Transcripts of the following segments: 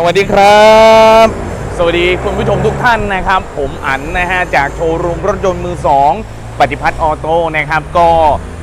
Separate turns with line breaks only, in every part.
สวัสดีครับ สวัสดีคุณผู้ชมทุกท่านนะครับ ผมอันนะฮะจากโชว์รูมรถยนต์มือสองปฏิพัฒน์ออโต้นะครับ ก็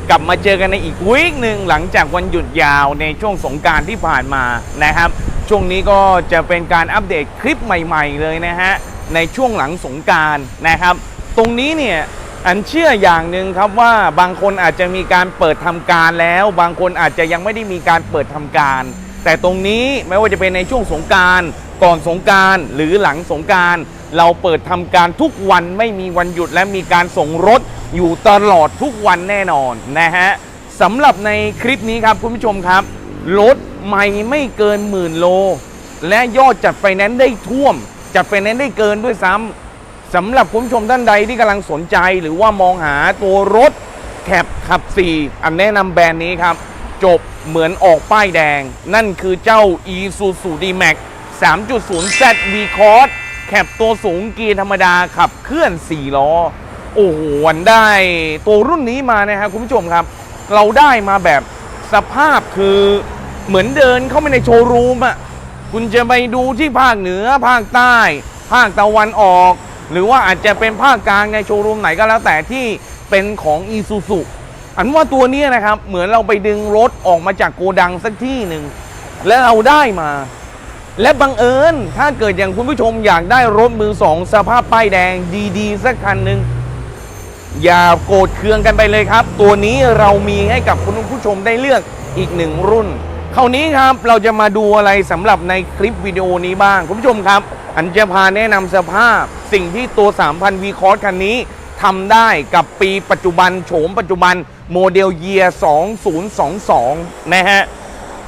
กลับมาเจอกันในอีกวีคหนึ่งหลังจากวันหยุดยาวในช่วงสงการที่ผ่านมานะครับ ช่วงนี้ก็จะเป็นการอัปเดตคลิปใหม่ ๆ เลยนะฮะในช่วงหลังสงการนะครับ ตรงนี้เนี่ยอันเชื่ออย่างหนึ่งครับว่าบางคนอาจจะมีการเปิดทำการแล้ว บางคนอาจจะยังไม่ได้มีการเปิดทำการ แต่ตรงนี้ไม่ว่าจะเป็นในช่วงสงการก่อนสงการหรือหลังสงการเราเปิดทำการทุกวันไม่มีวันหยุดและมีการส่งรถอยู่ตลอดทุกวันแน่นอนนะฮะสำหรับในคลิปนี้ครับคุณผู้ชมครับ รถไม่ไม่เกินหมื่นโล และยอดจัดไฟแนนซ์ได้ท่วม จัดไฟแนนซ์ได้เกินด้วยซ้ำสำหรับคุณผู้ชมท่านใดที่กำลังสนใจหรือว่ามองหาตัวรถแคปขับ 4 อันแนะนำแบรนด์นี้ครับ จบ เหมือนออกป้ายแดง นั่นคือเจ้า Isuzu D-Max 3.0 Z V Cross แคปตัวสูงเกียร์ธรรมดาขับเคลื่อน 4 ล้อ โอ้โหวันได้ตัวรุ่นนี้มานะครับคุณผู้ชมครับ เราได้มาแบบสภาพคือเหมือนเดินเข้าไปในโชว์รูมอะคุณจะไปดูที่ภาคเหนือภาคใต้ ภาคตะวันออก หรือว่าอาจจะเป็นภาคกลางในโชว์รูมไหนก็แล้วแต่ที่เป็นของอีซูซุ อันว่าตัวนี้นะครับเหมือนเราไปดึงรถออกมาจากโกดังสักที่หนึ่งแล้วเราได้มา และบังเอิญถ้าเกิดอย่างคุณผู้ชมอยากได้รถมือสองสภาพป้ายแดงดีๆสักคันหนึ่งอย่าโกรธเคืองกันไปเลยครับ ตัวนี้เรามีให้กับคุณผู้ชมได้เลือกอีกหนึ่งรุ่นคราวนี้ครับเราจะมาดูอะไรสำหรับในคลิปวิดีโอนี้บ้าง คุณผู้ชมครับ อันจะพาแนะนำสภาพสิ่งที่ตัว 3,000 v c o s คันนี้ ทำได้กับปีปัจจุบันโฉมปัจจุบันโมเดลเยียร์2022 นะฮะ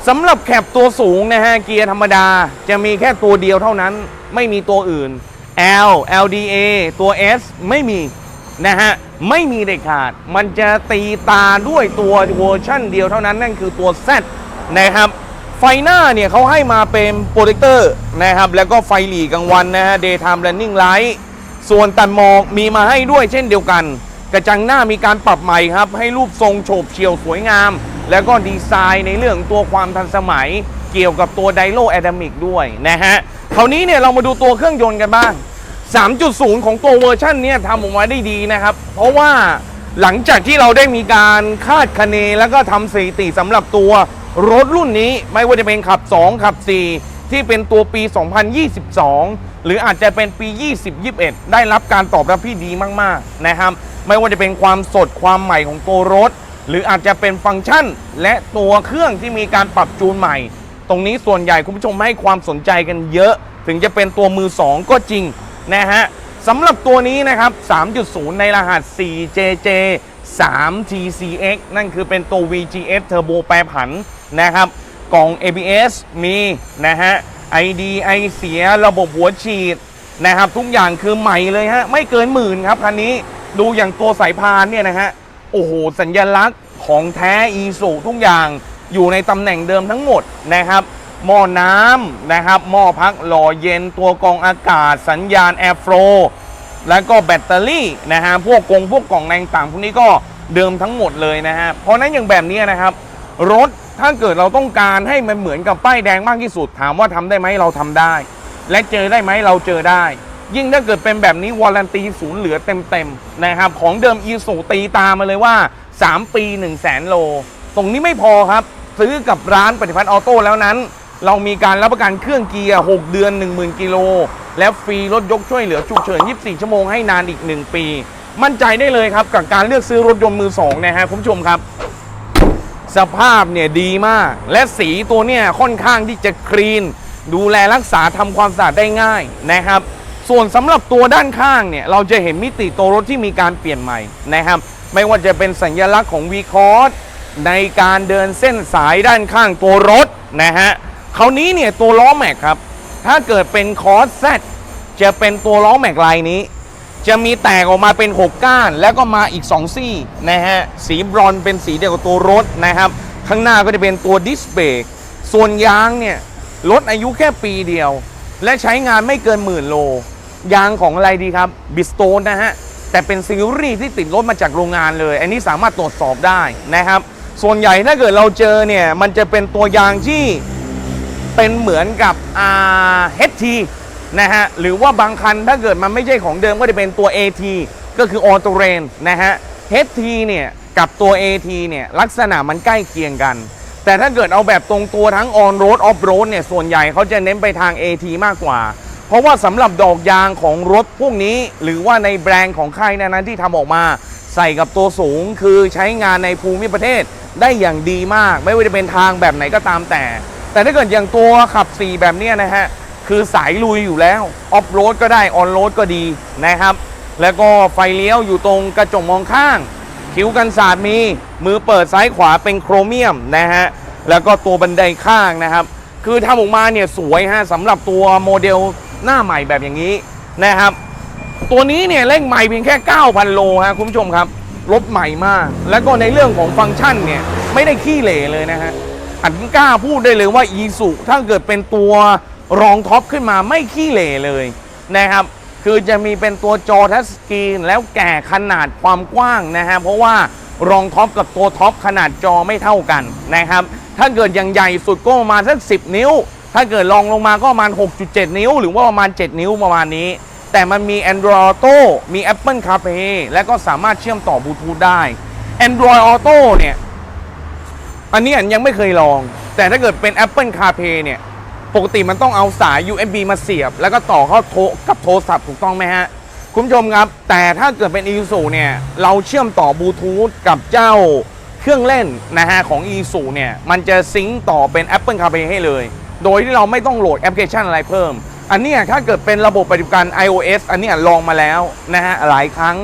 สำหรับแคปตัวสูงนะฮะเกียร์ธรรมดาจะมีแค่ตัวเดียวเท่านั้น ไม่มีตัวอื่น L LDA ตัว S ไม่มีนะฮะไม่มีเด็ดขาด มันจะตีตาด้วยตัวเวอร์ชั่นเดียวเท่านั้นนั่นคือตัว Z นะครับไฟหน้าเนี่ยเขาให้มาเป็นโปรเจคเตอร์นะครับแล้วก็ไฟหลีกลางวันนะฮะ daytime running light ส่วนตัดหมอกมีมาให้ด้วยเช่นเดียวกัน กระจังหน้ามีการปรับใหม่ครับ ให้รูปทรงโฉบเฉี่ยวสวยงาม แล้วก็ดีไซน์ในเรื่องตัวความทันสมัย เกี่ยวกับตัวไดโลแอดามิกด้วยนะฮะคราวนี้เนี่ยเรามาดูตัวเครื่องยนต์กันบ้าง 3.0 ของตัวเวอร์ชันเนี้ทำออกมาได้ดีนะครับ เพราะว่าหลังจากที่เราได้มีการคาดคะเนแล้วก็ทำสถิติสำหรับตัวรถรุ่นนี้ไม่ว่าจะเป็นขับ 2 ขับ 4 ที่เป็นตัวปี 2022 หรืออาจจะเป็นปี 2021 ได้รับการตอบรับที่ดีมากๆนะครับ ไม่ว่าจะเป็นความสดความใหม่ของตัวรถ หรืออาจจะเป็นฟังก์ชัน และตัวเครื่องที่มีการปรับจูนใหม่ ตรงนี้ส่วนใหญ่คุณผู้ชมให้ความสนใจกันเยอะ ถึงจะเป็นตัวมือ 2 ก็จริงนะฮะสำหรับตัวนี้นะครับ 3.0 ในรหัส 4JJ 3 TCX นั่นคือเป็นตัว VGS Turbo แปรผันนะครับ กล่อง ABS มีนะฮะ ID ไอเสียระบบหัวฉีดนะครับ ทุกอย่างคือใหม่เลยฮะ ไม่เกินหมื่นครับคันนี้ดูอย่างตัวสายพานเนี่ยนะฮะ โอ้โห สัญญลักษณ์ของแท้อีสุทุกอย่างอยู่ในตำแหน่งเดิมทั้งหมดนะครับหม้อน้ำนะครับหม้อพักหล่อเย็นตัวกองอากาศ สัญญาณแอร์โฟลแล้วก็แบตเตอรี่นะฮะพวกกงพวกกล่องแรงต่างพวกนี้ก็เดิมทั้งหมดเลยนะฮะเพราะนั้นอย่างแบบนี้นะครับ รถ ถ้าเกิดเราต้องการให้มันเหมือนกับป้ายแดงมากที่สุด ถามว่าทำได้ไหมเราทำได้ และเจอได้ไหมเราเจอได้ ยิ่งถ้าเกิดเป็นแบบนี้วารันตีศูนย์เหลือเต็มๆนะครับของเดิมอีสูตีตามมาเลยว่า 3 ปี 1 0 0 0 0แสนโล ตรงนี้ไม่พอครับ ซื้อกับร้านปฏิพัฒน์ออโต้แล้วนั้น เรามีการรับประกันเครื่องเกียร์6เดือน 10,000กิโลและฟรีรถยกช่วยเหลือฉุกเฉิน 24 ชั่วโมงให้นานอีก 1 ปี มั่นใจได้เลยครับกับการเลือกซื้อรถยนต์มือ2นะฮะคุณผู้ชมครับ สภาพเนี่ยดีมาก และสีตัวเนี่ยค่อนข้างที่จะคลีน ดูแลรักษาทำความสะอาดได้ง่ายนะครับ ส่วนสำหรับตัวด้านข้างเนี่ยเราจะเห็นมิติตัวรถที่มีการเปลี่ยนใหม่นะครับ ไม่ว่าจะเป็นสัญลักษณ์ของ v c o s ในการเดินเส้นสายด้านข้างตัวรถนะฮะคราวนี้เนี่ยตัวล้อแม็กครับ ถ้าเกิดเป็นคอร์สแซจะเป็นตัวล้อแม็กลายนี้ จะมีแตกออกมาเป็น 6 ก้าน แล้วก็มาอีก 2 ซี่นะฮะ สีบรอนเป็นสีเดียวกับตัวรถนะครับ ข้างหน้าก็จะเป็นตัวดิสเบรกส่วนยางเนี่ยรถอายุแค่ปีเดียว และใช้งานไม่เกินหมื่นโล ยางของอะไรดีครับบิสโตนนะฮะ แต่เป็นซีรีส์ที่ติดรถมาจากโรงงานเลย อันนี้สามารถตรวจสอบได้นะครับ ส่วนใหญ่ถ้าเกิดเราเจอเนี่ยมันจะเป็นตัวยางที่เป็นเหมือนกับอะ HT นะฮะหรือว่าบางคันถ้าเกิดมันไม่ใช่ของเดิมก็จะเป็นตัว AT ก็คือ Auto r a n นะฮะ HT เนี่ยกับตัว AT เนี่ยลักษณะมันใกล้เคียงกัน แต่ถ้าเกิดเอาแบบตรงตัวทั้ง On Road Off Road เนี่ยส่วนใหญ่เขาจะเน้นไปทาง AT มากกว่า เพราะว่าสำหรับดอกยางของรถพวกนี้ หรือว่าในแบรนด์ของค่ายนั้นที่ทำออกมาใส่กับตัวสูงคือใช้งานในภูมิประเทศได้อย่างดีมาก ไม่ว่าจะเป็นทางแบบไหนก็ตามแต่ แต่ถ้าเกิดอย่างตัวขับ 4 แบบนี้นะฮะ คือสายลุยอยู่แล้ว ออฟโรดก็ได้ ออนโรดก็ดีนะครับ แล้วก็ไฟเลี้ยวอยู่ตรงกระจกมองข้าง คิ้วกันศาสตร์มี มือเปิดซ้ายขวาเป็นโครเมียมนะฮะ แล้วก็ตัวบันไดข้างนะครับ คือทำออกมาเนี่ยสวยฮะสำหรับตัวโมเดลหน้าใหม่แบบอย่างนี้นะครับ ตัวนี้เนี่ยเร่งใหม่เพียงแค่ 9,000 โลฮะคุณผู้ชมครับ รถใหม่มาก แล้วก็ในเรื่องของฟังก์ชันเนี่ยไม่ได้ขี้เหร่เลยนะฮะอันกล้าพูดได้เลยว่าอีสุถ้าเกิดเป็นตัว รองท็อปขึ้นมาไม่ขี้เหร่เลยนะครับ คือจะมีเป็นตัวจอทัชสกรีนแล้วแก่ขนาดความกว้างนะฮะเพราะว่ารองท็อปกับตัวท็อปขนาดจอไม่เท่ากันนะครับ ถ้าเกิดอย่างใหญ่สุดก็ประมาณสัก 10 นิ้ว ถ้าเกิดลองลงมาก็ประมาณ 6.7 นิ้ว หรือว่าประมาณ 7 นิ้วประมาณนี้ แต่มันมี Android Auto มี Apple CarPlay และก็สามารถเชื่อมต่อบลูทูธได้ Android Auto เนี่ย อันนี้อันยังไม่เคยลอง แต่ถ้าเกิดเป็น Apple CarPlay เนี่ย ปกติมันต้องเอาสาย USB มาเสียบ แล้วก็ต่อเข้าโทกับโทรศัพท์ถูกต้องไหมฮะ คุณผู้ชมครับ แต่ถ้าเกิดเป็น i s u เนี่ย เราเชื่อมต่อบลูทูธกับเจ้าเครื่องเล่นนะฮะของ i s u เนี่ย มันจะซิงก์ต่อเป็น Apple CarPlay ให้เลย โดยที่เราไม่ต้องโหลดแอปพลิเคชันอะไรเพิ่ม อันนี้ถ้าเกิดเป็นระบบปฏิบัติการ iOS อันนี้ลองมาแล้วนะฮะหลายครั้ง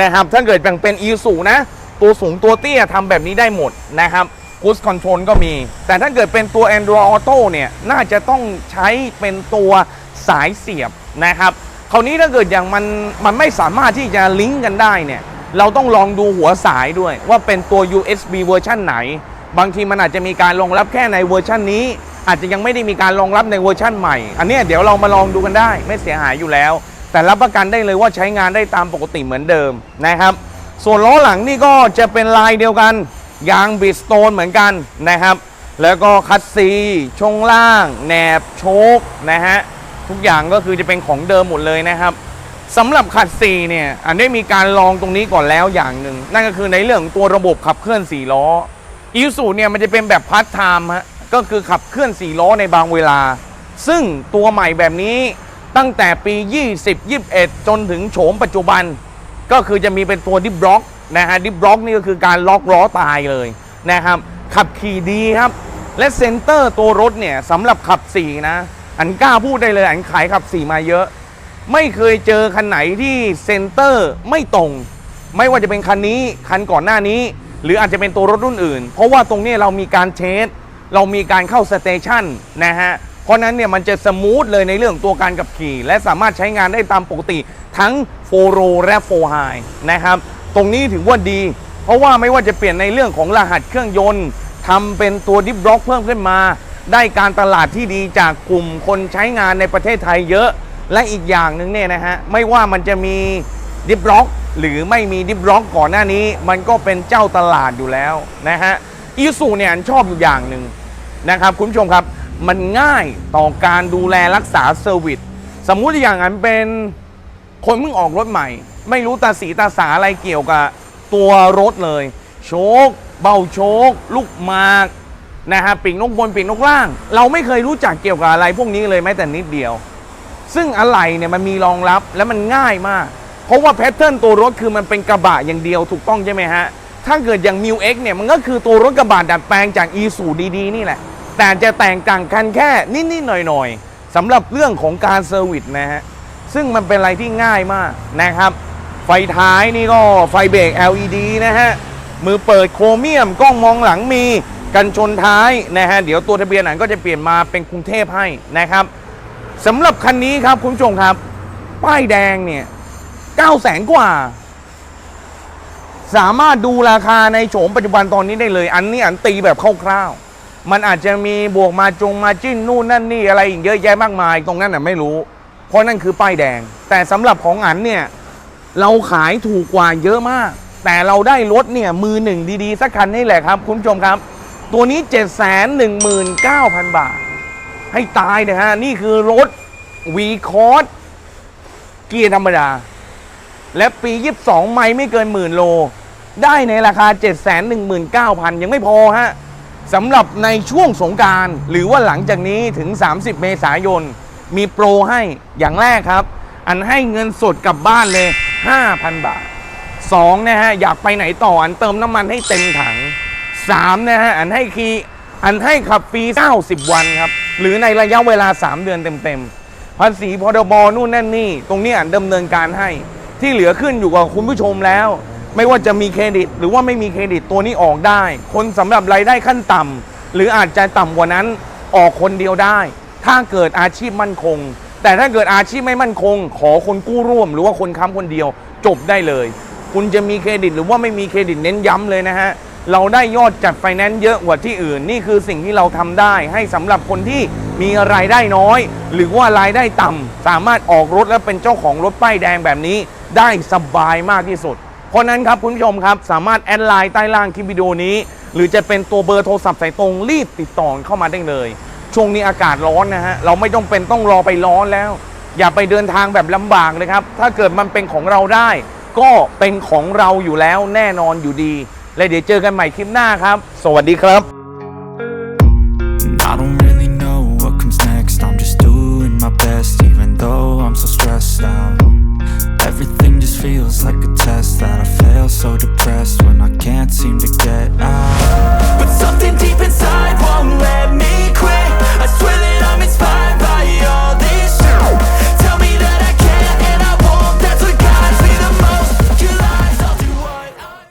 นะครับถ้าเกิดแบ่งเป็น i s u นะตัวสูงตัวเตี้ยทำแบบนี้ได้หมดนะครับ Cruise Control ก็มี แต่ถ้าเกิดเป็นตัว Android Auto เนี่ย น่าจะต้องใช้เป็นตัวสายเสียบนะครับ คราวนี้ถ้าเกิดอย่างมันมันไม่สามารถที่จะลิงก์กันได้เนี่ย เราต้องลองดูหัวสายด้วย ว่าเป็นตัว USB เวอร์ชันไหน บางทีมันอาจจะมีการรองรับแค่ในเวอร์ชันนี้ อาจจะยังไม่ได้มีการรองรับในเวอร์ชันใหม่ อันนี้เดี๋ยวเรามาลองดูกันได้ ไม่เสียหายอยู่แล้ว แต่รับประกันได้เลยว่าใช้งานได้ตามปกติเหมือนเดิมนะครับ ส่วนล้อหลังนี่ก็จะเป็นลายเดียวกัน ยางบิดสโตนเหมือนกันนะครับ แล้วก็คัดซีช่วงล่างแหนบโชคนะฮะทุกอย่างก็คือจะเป็นของเดิมหมดเลยนะครับสำหรับคัดซีเนี่ยอันได้มีการลองตรงนี้ก่อนแล้วอย่างหนึ่งนั่นก็คือในเรื่องตัวระบบขับเคลื่อน4ล้ออีซูเนี่ยมันจะเป็นแบบพาร์ทไทม์ฮะก็คือขับเคลื่อน4ล้อในบางเวลา ซึ่งตัวใหม่แบบนี้ตั้งแต่ปี 20 21 จนถึงโฉมปัจจุบัน ก็คือจะมีเป็นตัวดิฟบล็อก นะฮะดิฟบล็อกนี่ก็คือการล็อกล้อตายเลยนะครับ ขับขี่ดีครับ และเซนเตอร์ตัวรถเนี่ยสำหรับขับ4นะ อันกล้าพูดได้เลยอันขายขับ4มาเยอะ ไม่เคยเจอคันไหนที่เซนเตอร์ไม่ตรง ไม่ว่าจะเป็นคันนี้คันก่อนหน้านี้ หรืออาจจะเป็นตัวรถรุ่นอื่น เพราะว่าตรงนี้เรามีการเทสเรามีการเข้าสเตชันนะฮะเพราะนั้นเนี่ยมันจะสมูทเลยในเรื่องตัวการขับขี่ และสามารถใช้งานได้ตามปกติทั้ง4โรและ4 High นะครับ ตรงนี้ถือว่าดี เพราะว่าไม่ว่าจะเปลี่ยนในเรื่องของรหัสเครื่องยนต์ทำเป็นตัวดิฟบล็อกเพิ่มขึ้นมา ได้การตลาดที่ดีจากกลุ่มคนใช้งานในประเทศไทยเยอะ และอีกอย่างหนึ่งเนี่ยนะฮะไม่ว่ามันจะมีดิฟบล็อกหรือไม่มีดิฟบล็อกก่อนหน้านี้ มันก็เป็นเจ้าตลาดอยู่แล้วนะฮะอีซูเนี่ยชอบอยู่อย่างหนึ่งนะครับคุณผู้ชมครับมันง่ายต่อการดูแลรักษาเซอร์วิสสมมุติอย่างนั้นเป็นคนเพิ่งออกรถใหม่ ไม่รู้ตาสีตาสาอะไรเกี่ยวกับตัวรถเลย โชค เบาโชค ลูกหมากนะฮะปีกนกบนปีกนกล่าง เราไม่เคยรู้จักเกี่ยวกับอะไรพวกนี้เลยแม้แต่นิดเดียว ซึ่งอะไรเนี่ยมันมีรองรับและมันง่ายมาก เพราะว่าแพทเทิร์นตัวรถคือมันเป็นกระบะอย่างเดียวถูกต้องใช่ไหมฮะ ถ้าเกิดอย่าง m ิว X เนี่ยมันก็คือตัวรถกระบะดัดแปลงจาก e สูดีๆนี่แหละ แต่จะแตกต่างกันแค่นิดๆหน่อยๆสำหรับเรื่องของการเซอร์วิสนะฮะซึ่งมันเป็นอะไรที่ง่ายมากนะครับ ไฟท้ายนี่ก็ไฟเบรก LED นะฮะ มือเปิดโครเมียม กล้องมองหลังมี กันชนท้ายนะฮะ เดี๋ยวตัวทะเบียนอันก็จะเปลี่ยนมาเป็นกรุงเทพให้นะครับสำหรับคันนี้ครับคุณผู้ชมครับ ป้ายแดงเนี่ย9แสนกว่า สามารถดูราคาในโฉมปัจจุบันตอนนี้ได้เลย อันนี้อันตีแบบคร่าวๆ มันอาจจะมีบวกมาจงมาจิ้นนู่นนั่นนี่อะไรอีกเยอะแยะมากมาย ตรงนั้นน่ะไม่รู้ เพราะนั่นคือป้ายแดง แต่สำหรับของอันเนี่ย เราขายถูกกว่าเยอะมาก แต่เราได้รถเนี่ยมือหนึ่งดีๆ สักคันนี่แหละครับ คุณผู้ชมครับ ตัวนี้ 7 1 9 0 0 0 บาท ให้ตายนะฮะ นี่คือรถ V คอร์สเกียร์ธรรมดา และปี 22 ไม่ไม่เกินหมื่นโล ได้ในราคา 719,000 ยังไม่พอฮะสำหรับในช่วงสงการหรือว่าหลังจากนี้ถึง 30 เมษายน มีโปรให้อย่างแรกครับ อันให้เงินสดกลับบ้านเลย 5,000 บาท 2 นะฮะ อยากไปไหนต่ออันเติมน้ำมันให้เต็มถัง 3 นะฮะ อันให้คีอันให้ขับฟรี 90 วันครับ หรือในระยะเวลา 3 เดือนเต็มๆภาษีพรบนู่นนั่นนี่ ตรงนี้อันดำเนินการให้ ที่เหลือขึ้นอยู่กับคุณผู้ชมแล้ว ไม่ว่าจะมีเครดิต หรือว่าไม่มีเครดิตตัวนี้ออกได้ คนสำหรับรายได้ขั้นต่ำหรืออาจจะต่ำกว่านั้นออกคนเดียวได้ ถ้าเกิดอาชีพมั่นคง แต่ถ้าเกิดอาชีพไม่มั่นคง ขอคนกู้ร่วม หรือว่าคนค้ำคนเดียว จบได้เลย คุณจะมีเครดิตหรือว่าไม่มีเครดิตเน้นย้ำเลยนะฮะเราได้ยอดจัดไฟแนนซ์เยอะกว่าที่อื่น นี่คือสิ่งที่เราทำได้ ให้สำหรับคนที่มีรายได้น้อย หรือว่ารายได้ต่ำสามารถออกรถและเป็นเจ้าของรถป้ายแดงแบบนี้ ได้สบายมากที่สุด เพราะนั้นครับคุณผู้ชมครับ สามารถแอดไลน์ใต้ล่างคลิปวิดีโอนี้ หรือจะเป็นตัวเบอร์โทรศัพท์สายตรงรีบติดต่อเข้ามาได้เลย ช่วงนี้อากาศร้อนนะฮะเราไม่ต้องเป็นต้องรอไปร้อนแล้ว อย่าไปเดินทางแบบลำบากเลยครับ ถ้าเกิดมันเป็นของเราได้ ก็เป็นของเราอยู่แล้วแน่นอนอยู่ดี และเดี๋ยวเจอกันใหม่คลิปหน้าครับ สวัสดีครับ